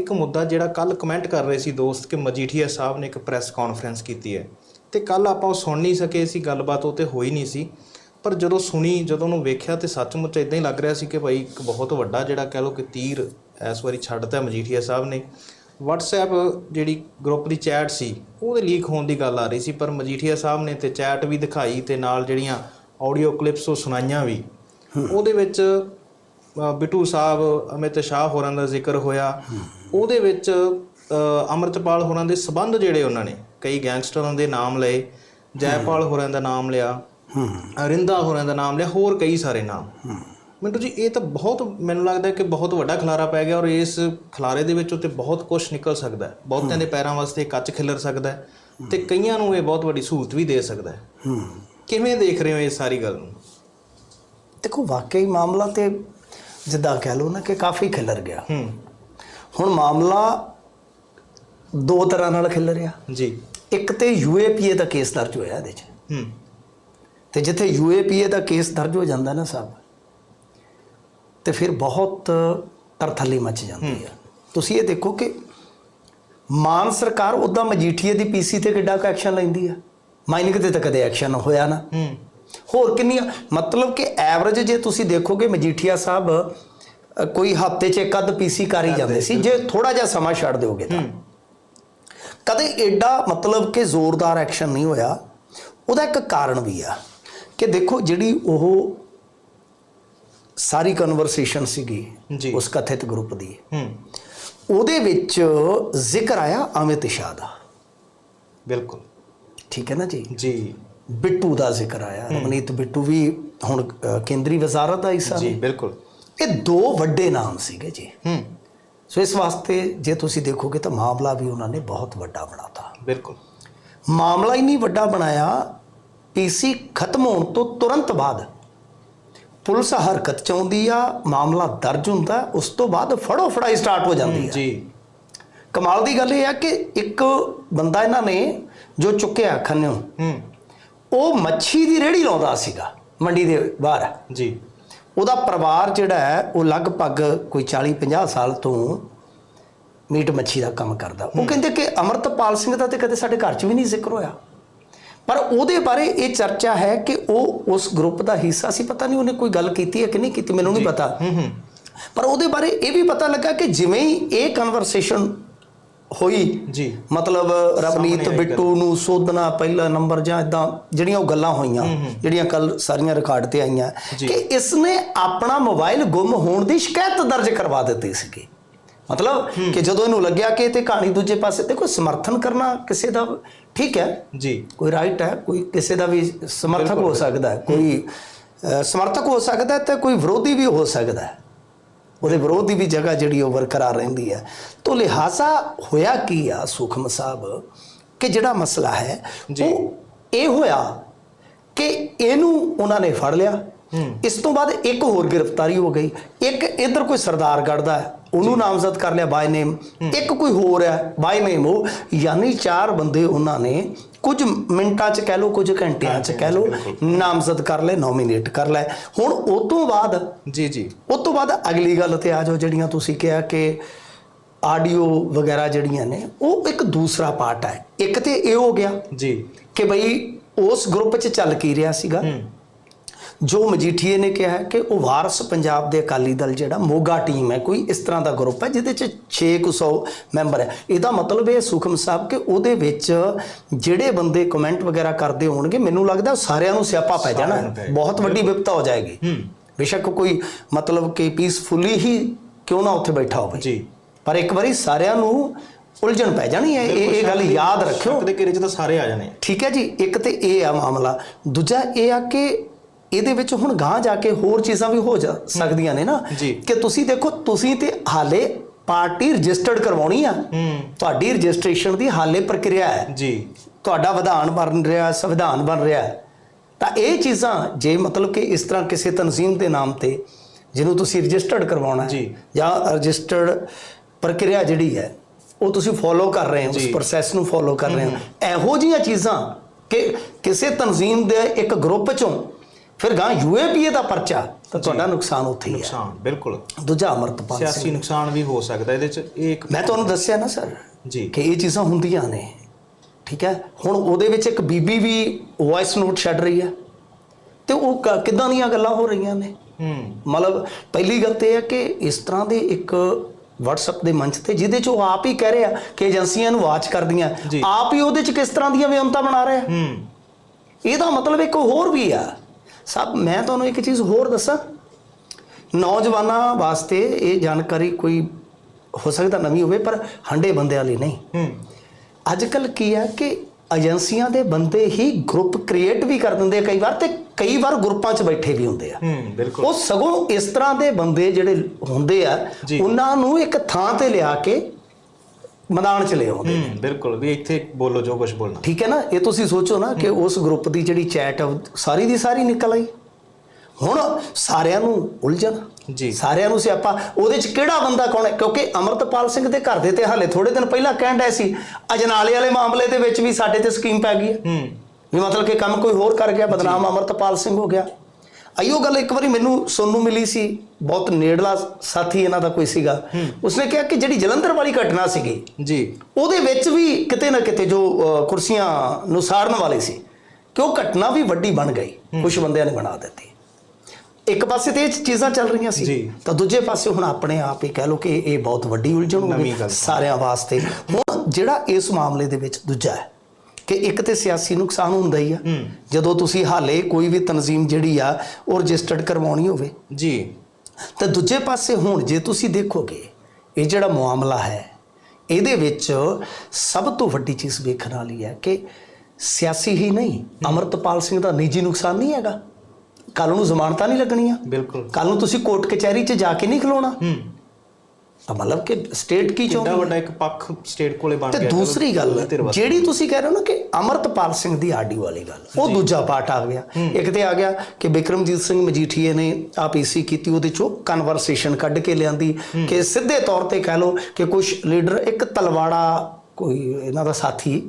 ਇੱਕ ਮੁੱਦਾ ਜਿਹੜਾ ਕੱਲ ਕਮੈਂਟ ਕਰ ਰਹੇ ਸੀ ਦੋਸਤ ਕਿ ਮਜੀਠੀਆ ਸਾਹਿਬ ਨੇ ਇੱਕ ਪ੍ਰੈਸ ਕਾਨਫਰੰਸ ਕੀਤੀ ਹੈ। ਤੇ ਕੱਲ ਆਪਾਂ ਉਹ ਸੁਣ ਨਹੀਂ ਸਕੇ ਸੀ ਗੱਲਬਾਤ ਉਹ ਤੇ ਹੋਈ ਨਹੀਂ ਸੀ। ਪਰ ਜਦੋਂ ਸੁਣੀ ਜਦੋਂ ਉਹਨੂੰ ਵੇਖਿਆ ਤੇ ਸੱਚਮੁੱਚ ਇਦਾਂ ਹੀ ਲੱਗ ਰਿਹਾ ਸੀ ਕਿ ਭਾਈ ਇੱਕ ਬਹੁਤ ਵੱਡਾ ਜਿਹੜਾ ਕਹਿ ਲਓ ਕਿ ਤੀਰ ਇਸ ਵਾਰੀ ਛੱਡਤਾ ਮਜੀਠੀਆ ਸਾਹਿਬ ਨੇ। WhatsApp ਜਿਹੜੀ ਗਰੁੱਪ ਦੀ ਚੈਟ ਸੀ ਉਹਦੇ ਲੀਕ ਹੋਣ ਦੀ ਗੱਲ ਆ ਰਹੀ ਸੀ ਪਰ ਮਜੀਠੀਆ ਸਾਹਿਬ ਨੇ ਤੇ ਚੈਟ ਵੀ ਦਿਖਾਈ ਤੇ ਨਾਲ ਜਿਹੜੀਆਂ ਆਡੀਓ ਕਲਿੱਪਸ ਉਹ ਸੁਣਾਈਆਂ ਵੀ। ਉਹਦੇ ਵਿੱਚ ਬਿੱਟੂ ਸਾਹਿਬ ਅਮਿਤ ਸ਼ਾਹ ਹੋਰਾਂ ਦਾ ਜ਼ਿਕਰ ਹੋਇਆ। ਉਹਦੇ ਵਿੱਚ ਅੰਮ੍ਰਿਤਪਾਲ ਹੋਰਾਂ ਦੇ ਸਬੰਧ ਜਿਹੜੇ ਉਹਨਾਂ ਨੇ ਕਈ ਗੈਂਗਸਟਰਾਂ ਦੇ ਨਾਮ ਲਏ ਜੈਪਾਲ ਹੋਰਾਂ ਦਾ ਨਾਮ ਲਿਆ ਅਰਿੰਦਾ ਹੋਰਾਂ ਦਾ ਨਾਮ ਲਿਆ ਹੋਰ ਕਈ ਸਾਰੇ ਨਾਮ। ਮਿੰਟੂ ਜੀ ਇਹ ਤਾਂ ਬਹੁਤ ਮੈਨੂੰ ਲੱਗਦਾ ਹੈ ਕਿ ਬਹੁਤ ਵੱਡਾ ਖਲਾਰਾ ਪੈ ਗਿਆ ਔਰ ਇਸ ਖਲਾਰੇ ਦੇ ਵਿੱਚੋਂ ਤੇ ਬਹੁਤ ਕੁਝ ਨਿਕਲ ਸਕਦਾ ਹੈ। ਬਹੁਤਿਆਂ ਦੇ ਪੈਰਾਂ ਵਾਸਤੇ ਕੱਚ ਖਿਲਰ ਸਕਦਾ ਹੈ ਤੇ ਕਈਆਂ ਨੂੰ ਇਹ ਬਹੁਤ ਵੱਡੀ ਸਹੂਲਤ ਵੀ ਦੇ ਸਕਦਾ ਹੈ। ਹੂੰ। ਕਿਵੇਂ ਦੇਖ ਰਹੇ ਹੋ ਇਹ ਸਾਰੀ ਗੱਲ ਨੂੰ? ਦੇਖੋ ਵਾਕਈ ਮਾਮਲਾ ਤੇ ਜਿੱਦਾਂ ਕਹਿ ਲਓ ਨਾ ਕਿ ਕਾਫੀ ਖਿਲਰ ਗਿਆ। ਹੂੰ। ਹੁਣ ਮਾਮਲਾ ਦੋ ਤਰ੍ਹਾਂ ਨਾਲ ਖਿਲਰਿਆ ਜੀ। ਇੱਕ ਤੇ ਯੂਏਪੀਏ ਦਾ ਕੇਸ ਦਰਜ ਹੋਇਆ ਇਹਦੇ 'ਚ। ਹੂੰ। ਤੇ ਜਿੱਥੇ ਯੂਏਪੀਏ ਦਾ ਕੇਸ ਦਰਜ ਹੋ ਜਾਂਦਾ ਨਾ ਸਾਹਿਬ ਤੇ ਫਿਰ ਬਹੁਤ ਤਰਥੱਲੀ ਮਚ ਜਾਂਦੀ ਹੈ। ਤੁਸੀਂ ਇਹ ਦੇਖੋ ਕਿ ਮਾਨ ਸਰਕਾਰ ਉਦਾਂ ਮਜੀਠੀਏ ਦੀ ਪੀਸੀ ਤੇ ਕਿੱਡਾ ਕੁ ਐਕਸ਼ਨ ਲੈਂਦੀ ਆ। ਮਾਈਨਿੰਗ ਤੇ ਤਾਂ ਕਦੇ ਐਕਸ਼ਨ ਹੋਇਆ ਨਾ। ਹੂੰ। ਹੋਰ ਕਿੰਨੀਆਂ ਮਤਲਬ ਕਿ ਐਵਰੇਜ ਜੇ ਤੁਸੀਂ ਦੇਖੋਗੇ ਮਜੀਠੀਆ ਸਾਹਿਬ ਕੋਈ ਹਫ਼ਤੇ 'ਚ ਇੱਕ ਅੱਧ ਪੀਸੀ ਕਰ ਹੀ ਜਾਂਦੇ ਸੀ ਜੇ ਥੋੜਾ ਜਿਹਾ ਸਮਾਂ ਛੱਡ ਦਿਓਗੇ ਤਾਂ। ਕਦੇ ਐਡਾ ਮਤਲਬ ਕਿ ਜ਼ੋਰਦਾਰ ਐਕਸ਼ਨ ਨਹੀਂ ਹੋਇਆ ਉਹਦਾ ਇੱਕ ਕਾਰਨ ਵੀ ਆ ਕਿ ਦੇਖੋ ਜਿਹੜੀ ਉਹ ਸਾਰੀ ਕਨਵਰਸੇਸ਼ਨ ਸੀਗੀ। ਉਸ ਕਥਿਤ ਗਰੁੱਪ ਦੀ ਹੂੰ। ਉਹਦੇ ਵਿੱਚ ਜ਼ਿਕਰ ਆਇਆ ਅਮਿਤ ਸ਼ਾਹ ਦਾ। ਬਿਲਕੁਲ। ਠੀਕ ਹੈ ਨਾ ਜੀ? ਜੀ। ਬਿੱਟੂ ਦਾ ਜ਼ਿਕਰ ਆਇਆ ਰਮਨੀਤ ਬਿੱਟੂ ਵੀ ਹੁਣ ਕੇਂਦਰੀ ਵਜ਼ਾਰਤ ਦਾ ਹਿੱਸਾ ਜੀ ਬਿਲਕੁਲ। ਇਹ ਦੋ ਵੱਡੇ ਨਾਮ ਸੀਗੇ ਜੀ। ਹੂੰ। ਸੋ ਇਸ ਵਾਸਤੇ ਜੇ ਤੁਸੀਂ ਦੇਖੋਗੇ ਤਾਂ ਮਾਮਲਾ ਵੀ ਉਹਨਾਂ ਨੇ ਬਹੁਤ ਵੱਡਾ ਬਣਾਤਾ। ਬਿਲਕੁਲ। ਮਾਮਲਾ ਹੀ ਨਹੀਂ ਵੱਡਾ ਬਣਾਇਆ ਪੀਸੀ ਖਤਮ ਹੋਣ ਤੋਂ ਤੁਰੰਤ ਬਾਅਦ ਪੁਲਿਸ ਹਰਕਤ ਚ ਆਉਂਦੀ ਆ ਮਾਮਲਾ ਦਰਜ ਹੁੰਦਾ ਉਸ ਤੋਂ ਬਾਅਦ ਫੜੋ ਫੜਾਈ ਸਟਾਰਟ ਹੋ ਜਾਂਦੀ ਆ। ਜੀ। ਕਮਾਲ ਦੀ ਗੱਲ ਇਹ ਆ ਕਿ ਇੱਕ ਬੰਦਾ ਇਹਨਾਂ ਨੇ ਜੋ ਚੁੱਕਿਆ ਖੰਨਿਓ ਹੂੰ। ਉਹ ਮੱਛੀ ਦੀ ਰੇੜੀ ਲਾਉਂਦਾ ਸੀਗਾ ਮੰਡੀ ਦੇ ਬਾਹਰ। ਜੀ। ਉਹਦਾ ਪਰਿਵਾਰ ਜਿਹੜਾ ਹੈ ਉਹ ਲਗਭਗ ਕੋਈ 40 50 ਸਾਲ ਤੋਂ ਮੀਟ ਮੱਛੀ ਦਾ ਕੰਮ ਕਰਦਾ। ਉਹ ਕਹਿੰਦੇ ਕਿ ਅਮਰਤਪਾਲ ਸਿੰਘ ਦਾ ਤੇ ਕਦੇ ਸਾਡੇ ਘਰ 'ਚ ਵੀ ਨਹੀਂ ਜ਼ਿਕਰ ਹੋਇਆ। ਪਰ ਉਹਦੇ ਬਾਰੇ ਇਹ ਚਰਚਾ ਹੈ ਕਿ ਉਹ ਉਸ ਗਰੁੱਪ ਦਾ ਹਿੱਸਾ ਸੀ। ਪਤਾ ਨਹੀਂ ਉਹਨੇ ਕੋਈ ਗੱਲ ਕੀਤੀ ਹੈ ਕਿ ਨਹੀਂ ਕੀਤੀ ਮੈਨੂੰ ਨਹੀਂ ਪਤਾ। ਪਰ ਉਹਦੇ ਬਾਰੇ ਇਹ ਵੀ ਪਤਾ ਲੱਗਾ ਕਿ ਜਿਵੇਂ ਹੀ ਇਹ ਕਨਵਰਸੇਸ਼ਨ ਹੋਈ। ਜੀ। ਮਤਲਬ ਰਵਨੀਤ ਬਿੱਟੂ ਨੂੰ ਸੋਧਣਾ ਪਹਿਲਾ ਨੰਬਰ ਜਾਂ ਇਦਾਂ ਜਿਹੜੀਆਂ ਉਹ ਗੱਲਾਂ ਹੋਈਆਂ ਜਿਹੜੀਆਂ ਕੱਲ ਸਾਰੀਆਂ ਰਿਕਾਰਡ ਤੇ ਆਈਆਂ। ਕਿ ਇਸ ਨੇ ਆਪਣਾ ਮੋਬਾਈਲ ਗੁੰਮ ਹੋਣ ਦੀ ਸ਼ਿਕਾਇਤ ਦਰਜ ਕਰਵਾ ਦਿੱਤੀ ਸੀਗੀ। ਮਤਲਬ ਕਿ ਜਦੋਂ ਇਹਨੂੰ ਲੱਗਿਆ ਕਿ ਤੇ ਕਹਾਣੀ ਦੂਜੇ ਪਾਸੇ ਤੇ ਕੋਈ ਸਮਰਥਨ ਕਰਨਾ ਕਿਸੇ ਦਾ ਠੀਕ ਹੈ? ਜੀ। ਕੋਈ ਰਾਈਟ ਹੈ ਕੋਈ ਕਿਸੇ ਦਾ ਵੀ ਸਮਰਥਕ ਹੋ ਸਕਦਾ ਹੈ ਕੋਈ ਸਮਰਥਕ ਹੋ ਸਕਦਾ ਹੈ ਤੇ ਕੋਈ ਵਿਰੋਧੀ ਵੀ ਹੋ ਸਕਦਾ ਹੈ। ਉਹਦੇ ਵਿਰੋਧ ਦੀ ਵੀ ਜਗ੍ਹਾ ਜਿਹੜੀ ਉਹ ਬਰਕਰਾਰ ਰਹਿੰਦੀ ਹੈ ਤੋਂ ਲਿਹਾਜ਼ਾ ਹੋਇਆ ਕੀ ਆ ਸੁਖਮ ਸਾਹਿਬ ਕਿ ਜਿਹੜਾ ਮਸਲਾ ਹੈ। ਉਹ ਇਹ ਹੋਇਆ ਕਿ ਇਹਨੂੰ ਉਹਨਾਂ ਨੇ ਫੜ ਲਿਆ। ਇਸ ਤੋਂ ਬਾਅਦ ਇੱਕ ਹੋਰ ਗ੍ਰਿਫਤਾਰੀ ਹੋ ਗਈ ਇੱਕ ਇਧਰ ਕੋਈ ਸਰਦਾਰ ਗੜਦਾ ਹੈ ਉਹਨੂੰ ਨਾਮਜ਼ਦ ਕਰ ਲਿਆ ਬਾਈ ਨੇਮ ਇੱਕ ਕੋਈ ਹੋਰ ਹੈ ਬਾਈ ਨੇਮ ਉਹ। ਯਾਨੀ ਚਾਰ ਬੰਦੇ ਉਹਨਾਂ ਨੇ ਕੁਝ ਮਿੰਟਾਂ 'ਚ ਕਹਿ ਲਓ ਕੁਝ ਘੰਟਿਆਂ 'ਚ ਕਹਿ ਲਓ ਨਾਮਜ਼ਦ ਕਰ ਲੈ ਨੋਮੀਨੇਟ ਕਰ ਲੈ ਹੁਣ ਉਹ ਤੋਂ ਬਾਅਦ ਜੀ ਜੀ। ਉਸ ਤੋਂ ਬਾਅਦ ਅਗਲੀ ਗੱਲ ਤੇ ਆ ਜਾਓ ਜਿਹੜੀਆਂ ਤੁਸੀਂ ਕਿਹਾ ਕਿ ਆਡੀਓ ਵਗੈਰਾ ਜਿਹੜੀਆਂ ਨੇ ਉਹ ਇੱਕ ਦੂਸਰਾ ਪਾਰਟ ਹੈ। ਇੱਕ ਤੇ ਇਹ ਹੋ ਗਿਆ ਜੀ। ਕਿ ਬਈ ਉਸ ਗਰੁੱਪ 'ਚ ਚੱਲ ਕੀ ਰਿਹਾ ਸੀਗਾ। ਜੋ ਮਜੀਠੀਏ ਨੇ ਕਿਹਾ ਹੈ ਕਿ ਉਹ ਵਾਰਸ ਪੰਜਾਬ ਦੇ ਅਕਾਲੀ ਦਲ ਜਿਹੜਾ ਮੋਗਾ ਟੀਮ ਹੈ ਕੋਈ ਇਸ ਤਰ੍ਹਾਂ ਦਾ ਗਰੁੱਪ ਹੈ ਜਿਹਦੇ 'ਚ 600 ਮੈਂਬਰ ਹੈ। ਇਹਦਾ ਮਤਲਬ ਇਹ ਸੁਖਮ ਸਾਹਿਬ ਕਿ ਉਹਦੇ ਵਿੱਚ ਜਿਹੜੇ ਬੰਦੇ ਕਮੈਂਟ ਵਗੈਰਾ ਕਰਦੇ ਹੋਣਗੇ ਮੈਨੂੰ ਲੱਗਦਾ ਸਾਰਿਆਂ ਨੂੰ ਸਿਆਪਾ ਪੈ ਜਾਣਾ। ਬਹੁਤ ਵੱਡੀ ਵਿਪਤਾ ਹੋ ਜਾਏਗੀ। ਬੇਸ਼ੱਕ ਕੋਈ ਮਤਲਬ ਕਿ ਪੀਸਫੁਲੀ ਹੀ ਕਿਉਂ ਨਾ ਉੱਥੇ ਬੈਠਾ ਹੋਵੇ। ਜੀ। ਪਰ ਇੱਕ ਵਾਰੀ ਸਾਰਿਆਂ ਨੂੰ ਉਲਝਣ ਪੈ ਜਾਣੀ ਹੈ। ਇਹ ਇਹ ਗੱਲ ਯਾਦ ਰੱਖਿਓ। ਦੇ ਘੇਰੇ 'ਚ ਤਾਂ ਸਾਰੇ ਆ ਜਾਣੇ। ਠੀਕ ਹੈ ਜੀ ਇੱਕ ਤੇ ਇਹ ਆ ਮਾਮਲਾ। ਦੂਜਾ ਇਹ ਆ ਕਿ ਇਹਦੇ ਵਿੱਚ ਹੁਣ ਗਾਂ ਜਾ ਕੇ ਹੋਰ ਚੀਜ਼ਾਂ ਵੀ ਹੋ ਜਾ ਸਕਦੀਆਂ ਨੇ ਨਾ। ਕਿ ਤੁਸੀਂ ਦੇਖੋ ਤੁਸੀਂ ਤੇ ਹਾਲੇ ਪਾਰਟੀ ਰਜਿਸਟਰਡ ਕਰਵਾਉਣੀ ਆ ਤੁਹਾਡੀ ਰਜਿਸਟ੍ਰੇਸ਼ਨ ਦੀ ਹਾਲੇ ਪ੍ਰਕਿਰਿਆ ਹੈ ਜੀ ਤੁਹਾਡਾ ਵਿਧਾਨ ਬਣ ਰਿਹਾ ਸੰਵਿਧਾਨ ਬਣ ਰਿਹਾ। ਤਾਂ ਇਹ ਚੀਜ਼ਾਂ ਜੇ ਮਤਲਬ ਕਿ ਇਸ ਤਰ੍ਹਾਂ ਕਿਸੇ ਤਨਜ਼ੀਮ ਦੇ ਨਾਮ ਤੇ ਜਿਹਨੂੰ ਤੁਸੀਂ ਰਜਿਸਟਰਡ ਕਰਵਾਉਣਾ ਹੈ ਜੀ। ਰਜਿਸਟਰਡ ਪ੍ਰਕਿਰਿਆ ਜਿਹੜੀ ਹੈ ਉਹ ਤੁਸੀਂ ਫੋਲੋ ਕਰ ਰਹੇ ਹੋ ਉਸ। ਪ੍ਰੋਸੈਸ ਨੂੰ ਫੋਲੋ ਕਰ ਰਹੇ ਹੋ ਇਹੋ ਜਿਹੀਆਂ ਚੀਜ਼ਾਂ ਕਿ ਕਿਸੇ ਤਨਜ਼ੀਮ ਦੇ ਇੱਕ ਗਰੁੱਪ ਚੋਂ ਫਿਰ ਗਾਂ ਯੂਏਪੀਏ ਦਾ ਪਰਚਾ ਤਾਂ ਤੁਹਾਡਾ ਨੁਕਸਾਨ ਉੱਥੇ ਹੀ ਹੈ। ਨੁਕਸਾਨ ਬਿਲਕੁਲ। ਦੂਜਾ ਅਮਰਤਪਾਲ ਸਿੰਘ। ਸਿਆਸੀ ਨੁਕਸਾਨ ਵੀ ਹੋ ਸਕਦਾ ਇਹਦੇ ਚ ਇਹ ਇੱਕ ਮੈਂ ਤੁਹਾਨੂੰ ਦੱਸਿਆ ਨਾ ਸਰ ਜੀ। ਕਿ ਇਹ ਚੀਜ਼ਾਂ ਹੁੰਦੀਆਂ ਨੇ ਠੀਕ ਹੈ? ਹੁਣ ਉਹਦੇ ਵਿੱਚ ਇੱਕ ਬੀਬੀ ਵੀ ਵੌਇਸ ਨੋਟ ਛੱਡ ਰਹੀ ਹੈ ਤੇ ਉਹ ਕਿੱਦਾਂ ਦੀਆਂ ਗੱਲਾਂ ਹੋ ਰਹੀਆਂ ਨੇ? ਹੂੰ। ਮਤਲਬ ਪਹਿਲੀ ਗੱਲ ਤੇ ਹੈ ਕਿ ਇਸ ਤਰ੍ਹਾਂ ਦੇ ਇੱਕ WhatsApp ਦੇ ਮੰਚ ਤੇ ਜਿਹਦੇ ਚ ਉਹ ਆਪ ਹੀ ਕਹਿ ਰਿਹਾ ਕਿ ਏਜੰਸੀਆਂ ਨੂੰ ਵਾਚ ਕਰਦੀਆਂ। ਆਪ ਹੀ ਉਹਦੇ ਚ ਕਿਸ ਤਰ੍ਹਾਂ ਦੀਆਂ ਵਿਅੰਤਾ ਬਣਾ ਰਿਹਾ? ਹੂੰ। ਇਹਦਾ ਮਤਲਬ ਇੱਕ ਹੋਰ ਵੀ ਆ। ਸਭ ਮੈਂ ਤੁਹਾਨੂੰ ਇੱਕ ਚੀਜ਼ ਹੋਰ ਦੱਸਾਂ। ਨੌਜਵਾਨਾਂ ਵਾਸਤੇ ਇਹ ਜਾਣਕਾਰੀ ਕੋਈ ਹੋ ਸਕਦਾ ਨਵੀਂ ਹੋਵੇ ਪਰ ਹੰਡੇ ਬੰਦਿਆਂ ਲਈ ਨਹੀਂ। ਹੂੰ। ਅੱਜ ਕੱਲ ਕੀ ਹੈ ਕਿ ਏਜੰਸੀਆਂ ਦੇ ਬੰਦੇ ਹੀ ਗਰੁੱਪ ਕ੍ਰੀਏਟ ਵੀ ਕਰ ਦਿੰਦੇ ਆ ਕਈ ਵਾਰ ਤੇ ਕਈ ਵਾਰ ਗਰੁੱਪਾਂ 'ਚ ਬੈਠੇ ਵੀ ਹੁੰਦੇ ਆ। ਹੂੰ ਬਿਲਕੁਲ। ਉਹ ਸਗੋਂ ਇਸ ਤਰ੍ਹਾਂ ਦੇ ਬੰਦੇ ਜਿਹੜੇ ਹੁੰਦੇ ਆ। ਉਹਨਾਂ ਨੂੰ ਇੱਕ ਥਾਂ ਤੇ ਲਿਆ ਕੇ ਮੈਦਾਨ 'ਚ ਲਿਆਉਂਦੇ ਹੂੰ ਬਿਲਕੁਲ ਵੀ ਇੱਥੇ ਬੋਲੋ ਜੋ ਕੁਝ ਬੋਲਣਾ। ਠੀਕ ਹੈ ਨਾ? ਇਹ ਤੁਸੀਂ ਸੋਚੋ ਨਾ ਕਿ ਉਸ ਗਰੁੱਪ ਦੀ ਜਿਹੜੀ ਚੈਟ ਸਾਰੀ ਦੀ ਸਾਰੀ ਨਿਕਲ ਆਈ। ਹੁਣ ਸਾਰਿਆਂ ਨੂੰ ਉਲਝਣ ਜੀ। ਸਾਰਿਆਂ ਨੂੰ ਸਿਆਪਾ। ਉਹਦੇ ਚ ਕਿਹੜਾ ਬੰਦਾ ਕੌਣ ਹੈ? ਕਿਉਂਕਿ ਅਮਰਤਪਾਲ ਸਿੰਘ ਦੇ ਘਰ ਦੇ ਤੇ ਹਾਲੇ ਥੋੜੇ ਦਿਨ ਪਹਿਲਾਂ ਕਹਿਣ ਡਏ ਸੀ ਅਜਨਾਲੇ ਵਾਲੇ ਮਾਮਲੇ ਦੇ ਵਿੱਚ ਵੀ ਸਾਡੇ ਤੇ ਸਕੀਮ ਪੈ ਗਈ ਹੈ। ਹੂੰ। ਵੀ ਮਤਲਬ ਕਿ ਕੰਮ ਕੋਈ ਹੋਰ ਕਰ ਗਿਆ ਬਦਨਾਮ ਅਮਰਤਪਾਲ ਸਿੰਘ ਹੋ ਗਿਆ। ਆਈਓ ਗੱਲ ਇੱਕ ਵਾਰੀ ਮੈਨੂੰ ਸੁਣਨ ਨੂੰ ਮਿਲੀ ਸੀ ਬਹੁਤ ਨੇੜਲਾ ਸਾਥੀ ਇਹਨਾਂ ਦਾ ਕੋਈ ਸੀਗਾ। ਉਸਨੇ ਕਿਹਾ ਕਿ ਜਿਹੜੀ ਜਲੰਧਰ ਵਾਲੀ ਘਟਨਾ ਸੀਗੀ ਜੀ। ਉਹਦੇ ਵਿੱਚ ਵੀ ਕਿਤੇ ਨਾ ਕਿਤੇ ਜੋ ਕੁਰਸੀਆਂ ਨੂੰ ਸਾੜਨ ਵਾਲੇ ਸੀ ਕਿ ਉਹ ਘਟਨਾ ਵੀ ਵੱਡੀ ਬਣ ਗਈ ਕੁਝ ਬੰਦਿਆਂ ਨੇ ਬਣਾ ਦਿੱਤੀ। ਇੱਕ ਪਾਸੇ ਤੇ ਇਹ ਚੀਜ਼ਾਂ ਚੱਲ ਰਹੀਆਂ ਸੀ। ਤਾਂ ਦੂਜੇ ਪਾਸੇ ਹੁਣ ਆਪਣੇ ਆਪ ਹੀ ਕਹਿ ਲਓ ਕਿ ਇਹ ਬਹੁਤ ਵੱਡੀ ਉਲਝਣ ਹੋ ਗਈ। ਸਾਰਿਆਂ ਵਾਸਤੇ। ਹੁਣ ਜਿਹੜਾ ਇਸ ਮਾਮਲੇ ਦੇ ਵਿੱਚ ਦੂਜਾ ਹੈ ਕਿ ਇੱਕ ਤੇ ਸਿਆਸੀ ਨੁਕਸਾਨ ਹੁੰਦਾ ਹੀ ਆ। ਜਦੋਂ ਤੁਸੀਂ ਹਾਲੇ ਕੋਈ ਵੀ ਤਨਜ਼ੀਮ ਜਿਹੜੀ ਆ ਉਹ ਰਜਿਸਟਰਡ ਕਰਵਾਉਣੀ ਹੋਵੇ। ਜੀ। ਤਾਂ ਦੂਜੇ ਪਾਸੇ ਹੁਣ ਜੇ ਤੁਸੀਂ ਦੇਖੋਗੇ ਇਹ ਜਿਹੜਾ ਮਾਮਲਾ ਹੈ ਇਹਦੇ ਵਿੱਚ ਸਭ ਤੋਂ ਵੱਡੀ ਚੀਜ਼ ਵੇਖਣ ਵਾਲੀ ਹੈ ਕਿ ਸਿਆਸੀ ਹੀ ਨਹੀਂ ਅਮਰਤਪਾਲ ਸਿੰਘ ਦਾ ਨਿੱਜੀ ਨੁਕਸਾਨ ਨਹੀਂ ਹੈਗਾ। ਕੱਲ ਨੂੰ ਜ਼ਮਾਨਤਾਂ ਨਹੀਂ ਲੱਗਣੀਆਂ। ਬਿਲਕੁਲ। ਕੱਲ ਨੂੰ ਤੁਸੀਂ ਕੋਰਟ ਕਚਹਿਰੀ 'ਚ ਜਾ ਕੇ ਨਹੀਂ ਖਲੋਣਾ। ਹੂੰ। ਤਾਂ ਮਤਲਬ ਕਿ ਸਟੇਟ ਕੀ ਚਾਹੁੰਦੀ? ਵੱਡਾ ਇੱਕ ਪੱਖ ਸਟੇਟ ਕੋਲੇ ਬਣ ਤੇ ਗਿਆ ਦੂਸਰੀ ਗੱਲ। ਜਿਹੜੀ ਤੁਸੀਂ ਕਹਿ ਰਹੇ ਹੋ ਨਾ ਕਿ ਅਮਰਤਪਾਲ ਸਿੰਘ ਦੀ ਆਡੀਓ ਵਾਲੀ ਗੱਲ ਉਹ ਦੂਜਾ ਪਾਰਟ ਆ ਗਿਆ। ਇੱਕ ਤੇ ਆ ਗਿਆ ਕਿ ਬਿਕਰਮਜੀਤ ਸਿੰਘ ਮਜੀਠੀਏ ਨੇ ਆ ਪੀਸੀ ਕੀਤੀ ਉਹਦੇ ਚੋਂ ਕਨਵਰਸੇਸ਼ਨ ਕੱਢ ਕੇ ਲਿਆਂਦੀ ਕਿ ਸਿੱਧੇ ਤੌਰ ਤੇ ਕਹਿ ਲਓ ਕਿ ਕੁਝ ਲੀਡਰ ਇੱਕ ਤਲਵਾੜਾ ਕੋਈ ਇਹਨਾਂ ਦਾ ਸਾਥੀ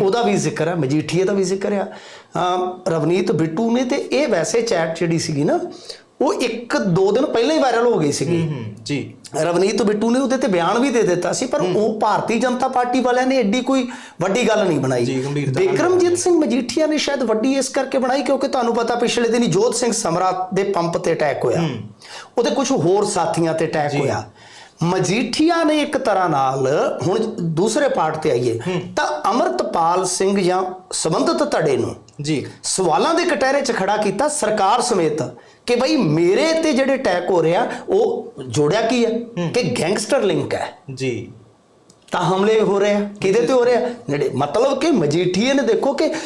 ਉਹਦਾ ਵੀ ਜ਼ਿਕਰ ਹੈ ਮਜੀਠੀਏ ਦਾ ਵੀ ਜ਼ਿਕਰ ਆ। ਰਵਨੀਤ ਬਿੱਟੂ ਨੇ ਤੇ ਇਹ ਵੈਸੇ ਚੈਟ ਜਿਹੜੀ ਸੀਗੀ ਨਾ ਉਹ ਇੱਕ ਦੋ ਦਿਨ ਪਹਿਲਾਂ ਹੀ ਵਾਇਰਲ ਹੋ ਗਈ ਸੀਗੀ। ਹੂੰ ਜੀ। ਰਵਨੀਤ ਬਿੱਟੂ ਨੇ ਉਹਦੇ ਤੇ ਬਿਆਨ ਵੀ ਦੇ ਦਿੱਤਾ ਸੀ ਪਰ ਉਹ ਭਾਰਤੀ ਜਨਤਾ ਪਾਰਟੀ ਵਾਲਿਆਂ ਨੇ ਐਡੀ ਕੋਈ ਵੱਡੀ ਗੱਲ ਨਹੀਂ ਬਣਾਈ। ਬਿਕਰਮਜੀਤ ਸਿੰਘ ਮਜੀਠੀਆ ਨੇ ਸ਼ਾਇਦ ਵੱਡੀ ਇਸ ਕਰਕੇ ਬਣਾਈ ਕਿਉਂਕਿ ਤੁਹਾਨੂੰ ਪਤਾ ਪਿਛਲੇ ਦਿਨੀ ਜੋਤ ਸਿੰਘ ਸਮਰਾ ਦੇ ਪੰਪ ਤੇ ਅਟੈਕ ਹੋਇਆ। ਉਹਦੇ ਕੁਝ ਹੋਰ ਸਾਥੀਆਂ ਤੇ ਅਟੈਕ ਹੋਇਆ। ਮਜੀਠੀਆ ਨੇ ਇੱਕ ਤਰ੍ਹਾਂ ਨਾਲ ਹੁਣ ਦੂਸਰੇ ਪਾਰਟ ਤੇ ਆਈਏ ਤਾਂ ਅਮਰਤਪਾਲ ਸਿੰਘ ਜਾਂ ਸੰਬੰਧਿਤ ਧੜੇ ਨੂੰ ਜੀ। ਸਵਾਲਾਂ ਦੇ ਕਟਹਿਰੇ 'ਚ ਖੜਾ ਕੀਤਾ ਸਰਕਾਰ ਸਮੇਤ ਕਿ ਬਈ ਮੇਰੇ ਤੇ ਜਿਹੜੇ ਅਟੈਕ ਹੋ ਰਿਹਾ ਉਹ ਜੋੜਿਆ ਕੀ ਹੈ? ਕਿ ਗੈਂਗਸਟਰ ਲਿੰਕ ਹੈ। ਜੀ। ਤਾਂ ਹਮਲੇ ਹੋ ਰਹੇ ਆ। ਕਿਹਦੇ ਤੇ ਹੋ ਰਹੇ ਆ? ਜਿਹੜੇ ਮਤਲਬ ਕਿ ਮਜੀਠੀਏ ਨੇ ਦੇਖੋ ਕਿ